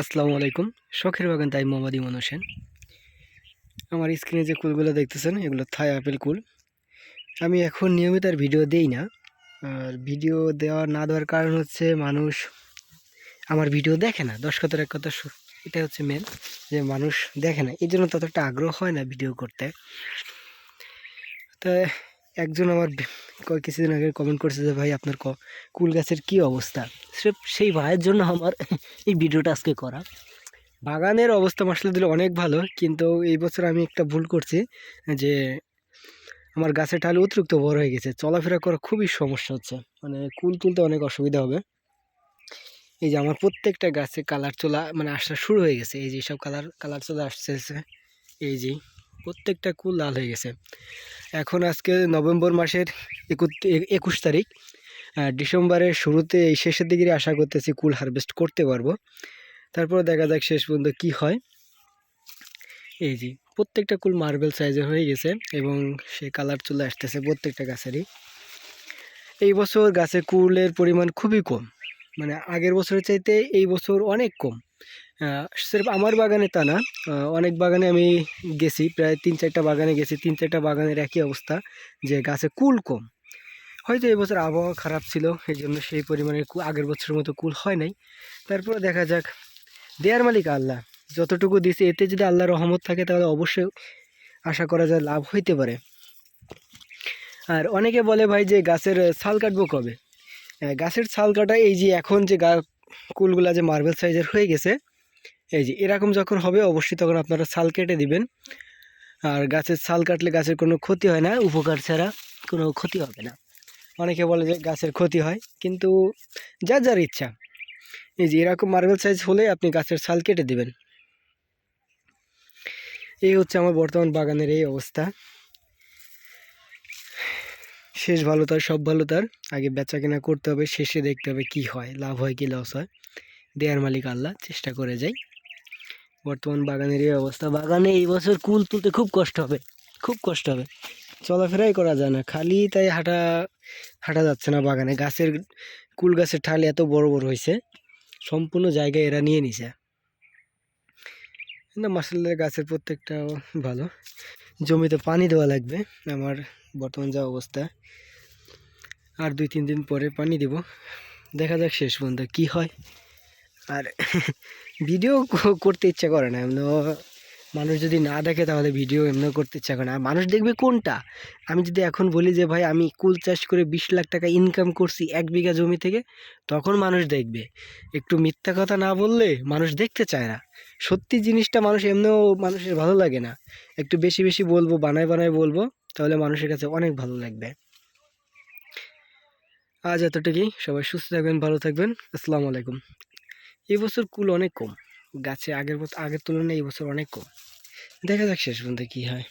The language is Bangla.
আসসালামু আলাইকুম। শখের বাগান, তাই মোহাম্মদ ইমন হোসেন। আমার স্ক্রিনে যে কুলগুলো দেখতেছেন, এগুলো থাই আপেল কুল। আমি এখন নিয়মিত আর ভিডিও দেই না। আর ভিডিও দেওয়া না দেওয়ার কারণ হচ্ছে মানুষ আমার ভিডিও দেখে না। দশ কথার এক কথা এটা হচ্ছে মেন যে মানুষ দেখে না। এই জন্য ততটা আগ্রহ হয় না ভিডিও করতে। তা একজন আমার কিছুদিন আগে কমেন্ট করছে যে, ভাই, আপনার কুল গাছের কী অবস্থা? সে, সেই ভাইয়ের জন্য আমার এই ভিডিওটা আজকে করা। বাগানের অবস্থা মশলা দিলে অনেক ভালো, কিন্তু এই বছর আমি একটা ভুল করছি, যে আমার গাছের ডাল অতিরিক্ত বড় হয়ে গেছে। চলাফেরা করা খুবই সমস্যা হচ্ছে। মানে কুল তুলতে অনেক অসুবিধা হবে। এই যে আমার প্রত্যেকটা গাছে কালার চলা মানে আসা শুরু হয়ে গেছে। এই যে সব কালার কালার চলে আসছে এই যে প্রত্যেকটা কুল লাল হয়ে গেছে। এখন আজকে নভেম্বর মাসের একুশ- তারিখ। ডিসেম্বরের শুরুতে এই শেষের দিকে আশা করতেছি কুল হারভেস্ট করতে পারব। তারপর দেখা যাক শেষ পর্যন্ত কি হয়। এই যে, প্রত্যেকটা কুল মার্বেল সাইজের হয়ে গেছে এবং সে কালার চলে আসতেছে প্রত্যেকটা গাছেরই। এই বছর গাছে কুলের পরিমাণ খুবই কম। মানে আগের বছরের চাইতে এই বছর অনেক কম। সির্ফ আমার বাগানে তা না। অনেক বাগানে আমি গেছি, প্রায় তিন চারটা বাগানে গেছি, তিন চারটা বাগানের একই অবস্থা, যে গাছে কুল কম। হয়তো এবছর আবহাওয়া খারাপ ছিল, এই জন্য সেই পরিমাণে আগের বছরের মতো কুল হয় নাই। তারপরে দেখা যাক। দেয়ার মালিক আল্লাহ, যতটুকু দিছে এতে যদি আল্লাহর রহমত থাকে, তাহলে অবশ্যই আশা করা যায় লাভ হইতে পারে। আর অনেকে বলে ভাই যে গাছের ছাল কাটবো কবে? গাছের ছাল কাটা এই যে এখন যে কুলগুলা যে মার্বেল সাইজের হয়ে গেছে, এই যে এরকম যখন হবে, অবশ্যই তখন আপনারা ছাল কেটে দিবেন। আর গাছের ছাল কাটলে গাছের কোনো ক্ষতি হয় না, উপকার ছাড়া কোনো ক্ষতি হবে না। অনেকে বলে যে গাছের ক্ষতি হয়, কিন্তু যার যার ইচ্ছা। এই যে এরকম মার্বেল সাইজ হলে আপনি গাছের ছাল কেটে দিবেন। এই হচ্ছে আমার বর্তমান বাগানের এই অবস্থা। শেষ ভালো তার, সব ভালো তার। আগে বেচা কেনা করতে হবে, শেষে দেখতে হবে কি হয়, লাভ হয় কি লস হয়। দেয়ার মালিক আল্লাহ, চেষ্টা করে যাই। বর্তমান বাগানের এই অবস্থা। বাগানে এই বছর কুল তুলতে খুব কষ্ট হবে, খুব কষ্ট হবে। চলাফেরাই করা যায় না, খালি তাই হাঁটা হাঁটা যাচ্ছে না বাগানে। গাছের, কুল গাছের ঠাল এত বড় বড় হয়েছে সম্পূর্ণ জায়গায় এরা নিয়ে নিছে। না, মাসাল্লাহ গাছের প্রত্যেকটা ভালো। জমিতে পানি দেওয়া লাগবে, আমার বর্তমান যা অবস্থা। আর দুই, তিন দিন পরে পানি দেব। দেখা যাক শেষ পর্যন্ত কী হয়। আর ভিডিও করতে ইচ্ছা করে না। এমন মানুষ যদি না দেখে তাহলে ভিডিও এমনি করতে ইচ্ছা করে না। আর মানুষ দেখবে কোনটা? আমি যদি এখন বলি যে, ভাই, আমি কুল চাষ করে বিশ লাখ টাকা ইনকাম করছি এক বিঘা জমি থেকে, তখন মানুষ দেখবে। একটু মিথ্যা কথা না বললে মানুষ দেখতে চায় না। সত্যি জিনিসটা মানুষ এমনিও মানুষের ভালো লাগে না। একটু বেশি বেশি বলব, বানায় বানায় বলব। তাহলে মানুষের কাছে অনেক ভালো লাগবে। আজ এতটুকুই। সবাই সুস্থ থাকবেন, ভালো থাকবেন। আসসালামু আলাইকুম। এই বছর কুল অনেক কম। গাছে আগের আগের তুলনায় এই বছর অনেক কম। দেখা যাক শেষ পর্যন্ত কী হয়।